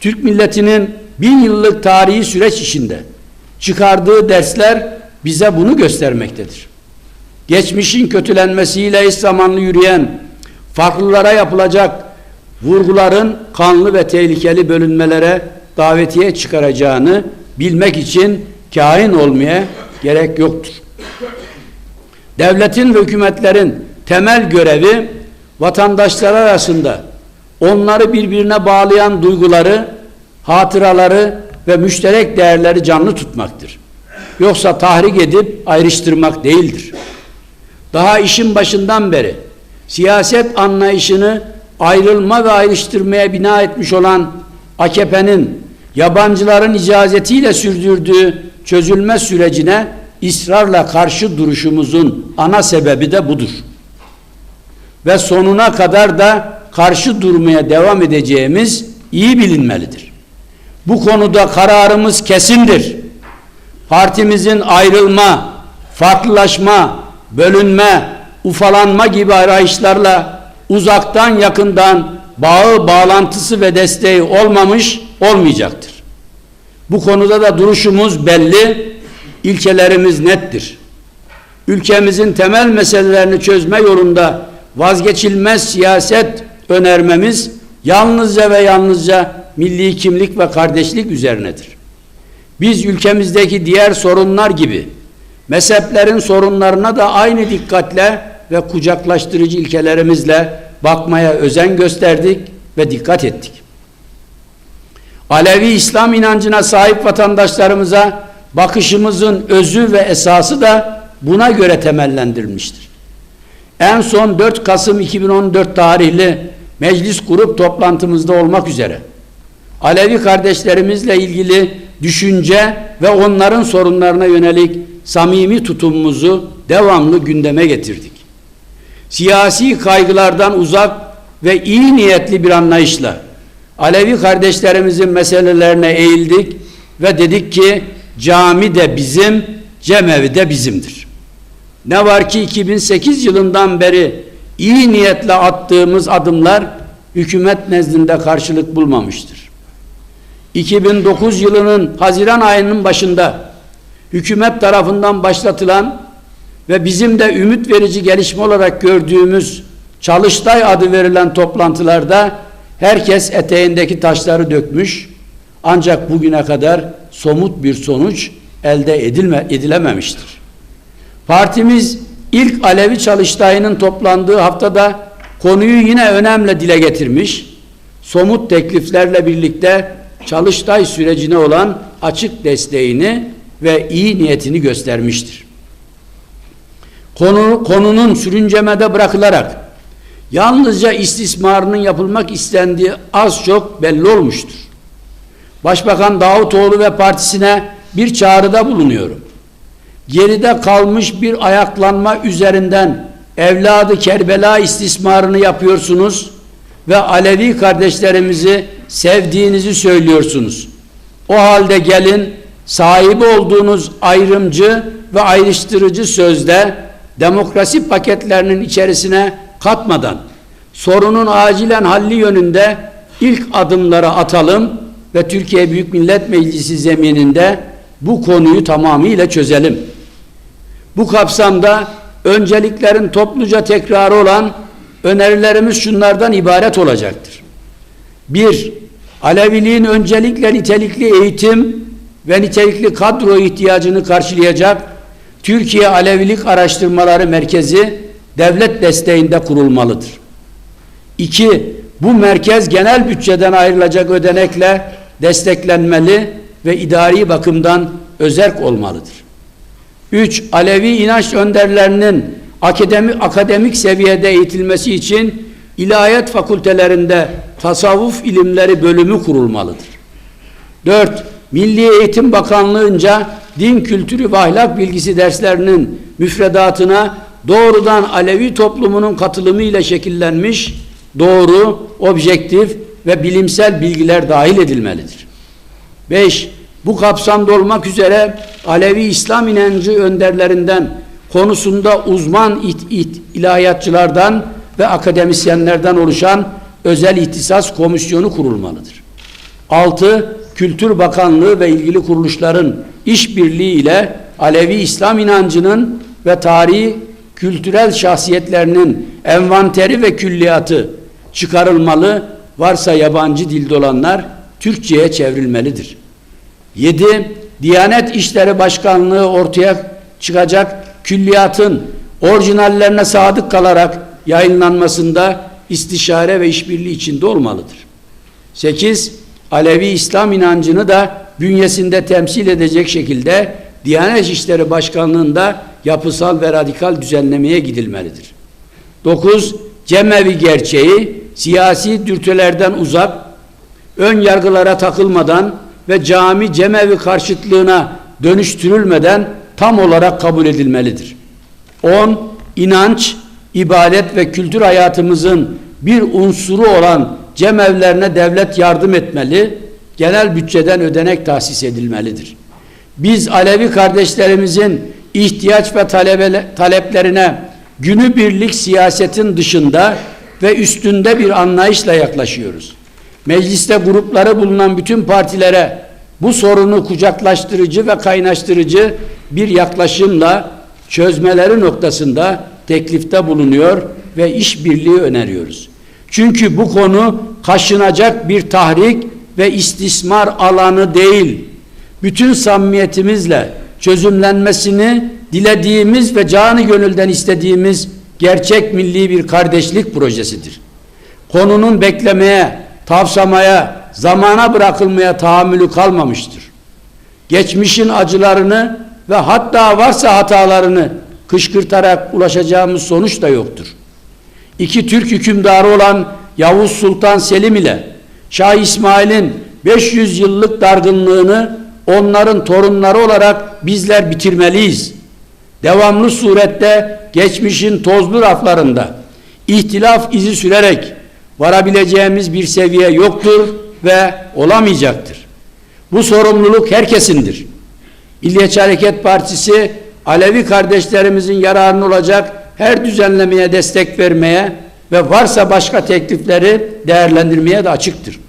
Türk milletinin bin yıllık tarihi süreç içinde çıkardığı dersler bize bunu göstermektedir. Geçmişin kötülenmesiyle eş zamanlı yürüyen farklılara yapılacak vurguların kanlı ve tehlikeli bölünmelere davetiye çıkaracağını bilmek için kain olmaya gerek yoktur. Devletin ve hükümetlerin temel görevi vatandaşlar arasında onları birbirine bağlayan duyguları, hatıraları ve müşterek değerleri canlı tutmaktır. Yoksa tahrik edip ayrıştırmak değildir. Daha işin başından beri siyaset anlayışını ayrılma ve ayrıştırmaya bina etmiş olan AKP'nin yabancıların icazetiyle sürdürdüğü çözülme sürecine ısrarla karşı duruşumuzun ana sebebi de budur. Ve sonuna kadar da karşı durmaya devam edeceğimiz iyi bilinmelidir. Bu konuda kararımız kesindir. Partimizin ayrılma, farklılaşma, bölünme, ufalanma gibi arayışlarla uzaktan yakından bağı, bağlantısı ve desteği olmamış olmayacaktır. Bu konuda da duruşumuz belli, ilkelerimiz nettir. Ülkemizin temel meselelerini çözme yolunda vazgeçilmez siyaset önermemiz yalnızca ve yalnızca milli kimlik ve kardeşlik üzerinedir. Biz ülkemizdeki diğer sorunlar gibi mezheplerin sorunlarına da aynı dikkatle ve kucaklaştırıcı ilkelerimizle bakmaya özen gösterdik ve dikkat ettik. Alevi İslam inancına sahip vatandaşlarımıza bakışımızın özü ve esası da buna göre temellendirilmiştir. En son 4 Kasım 2014 tarihli meclis grup toplantımızda olmak üzere Alevi kardeşlerimizle ilgili düşünce ve onların sorunlarına yönelik samimi tutumumuzu devamlı gündeme getirdik. Siyasi kaygılardan uzak ve iyi niyetli bir anlayışla Alevi kardeşlerimizin meselelerine eğildik ve dedik ki cami de bizim, cemevi de bizimdir. Ne var ki 2008 yılından beri iyi niyetle attığımız adımlar hükümet nezdinde karşılık bulmamıştır. 2009 yılının Haziran ayının başında hükümet tarafından başlatılan ve bizim de ümit verici gelişme olarak gördüğümüz Çalıştay adı verilen toplantılarda herkes eteğindeki taşları dökmüş ancak bugüne kadar somut bir sonuç elde edilme, edilememiştir. Partimiz ilk Alevi Çalıştayı'nın toplandığı haftada konuyu yine önemli dile getirmiş, somut tekliflerle birlikte Çalıştay sürecine olan açık desteğini ve iyi niyetini göstermiştir. Konu, konunun sürüncemede bırakılarak yalnızca istismarının yapılmak istendiği az çok belli olmuştur. Başbakan Davutoğlu ve partisine bir çağrıda bulunuyorum. Geride kalmış bir ayaklanma üzerinden evladı Kerbela istismarını yapıyorsunuz ve Alevi kardeşlerimizi sevdiğinizi söylüyorsunuz. O halde gelin sahibi olduğunuz ayrımcı ve ayrıştırıcı sözde demokrasi paketlerinin içerisine katmadan sorunun acilen halli yönünde ilk adımları atalım ve Türkiye Büyük Millet Meclisi zemininde bu konuyu tamamıyla çözelim. Bu kapsamda önceliklerin topluca tekrarı olan önerilerimiz şunlardan ibaret olacaktır. Bir, Aleviliğin öncelikle nitelikli eğitim ve nitelikli kadro ihtiyacını karşılayacak Türkiye Alevilik Araştırmaları Merkezi devlet desteğinde kurulmalıdır. İki, bu merkez genel bütçeden ayrılacak ödenekle desteklenmeli ve idari bakımdan özerk olmalıdır. Üç, Alevi inanç önderlerinin akademik, akademik seviyede eğitilmesi için ilahiyat fakültelerinde tasavvuf ilimleri bölümü kurulmalıdır. Dört, Milli Eğitim Bakanlığı'nca din kültürü ve ahlak bilgisi derslerinin müfredatına doğrudan Alevi toplumunun katılımı ile şekillenmiş doğru, objektif ve bilimsel bilgiler dahil edilmelidir. 5. Bu kapsamda olmak üzere Alevi İslam inancı önderlerinden konusunda uzman it, it, ilahiyatçılardan ve akademisyenlerden oluşan özel ihtisas komisyonu kurulmalıdır. 6. Kültür Bakanlığı ve ilgili kuruluşların işbirliği ile Alevi İslam inancının ve tarihi kültürel şahsiyetlerinin envanteri ve külliyatı çıkarılmalı, varsa yabancı dilde olanlar Türkçe'ye çevrilmelidir. 7. Diyanet İşleri Başkanlığı ortaya çıkacak külliyatın orijinallerine sadık kalarak yayınlanmasında istişare ve işbirliği içinde olmalıdır. 8. Alevi İslam inancını da bünyesinde temsil edecek şekilde Diyanet İşleri Başkanlığı'nda yapısal ve radikal düzenlemeye gidilmelidir. 9. Cemevi gerçeği siyasi dürtülerden uzak, ön yargılara takılmadan ve cami cemevi karşıtlığına dönüştürülmeden tam olarak kabul edilmelidir. 10. İnanç, ibadet ve kültür hayatımızın bir unsuru olan cemevlerine devlet yardım etmeli, genel bütçeden ödenek tahsis edilmelidir. Biz Alevi kardeşlerimizin ihtiyaç ve taleplerine günübirlik siyasetin dışında ve üstünde bir anlayışla yaklaşıyoruz. Mecliste grupları bulunan bütün partilere bu sorunu kucaklaştırıcı ve kaynaştırıcı bir yaklaşımla çözmeleri noktasında teklifte bulunuyor ve işbirliği öneriyoruz. Çünkü bu konu kaşınacak bir tahrik ve istismar alanı değil. Bütün samimiyetimizle çözümlenmesini dilediğimiz ve canı gönülden istediğimiz gerçek milli bir kardeşlik projesidir. Konunun beklemeye, tavsamaya, zamana bırakılmaya tahammülü kalmamıştır. Geçmişin acılarını ve hatta varsa hatalarını kışkırtarak ulaşacağımız sonuç da yoktur. İki Türk hükümdarı olan Yavuz Sultan Selim ile Şah İsmail'in 500 yıllık dargınlığını onların torunları olarak bizler bitirmeliyiz. Devamlı surette geçmişin tozlu raflarında ihtilaf izi sürerek varabileceğimiz bir seviye yoktur ve olamayacaktır. Bu sorumluluk herkesindir. İlliyetçi Hareket Partisi Alevi kardeşlerimizin yararına olacak her düzenlemeye destek vermeye ve varsa başka teklifleri değerlendirmeye de açıktır.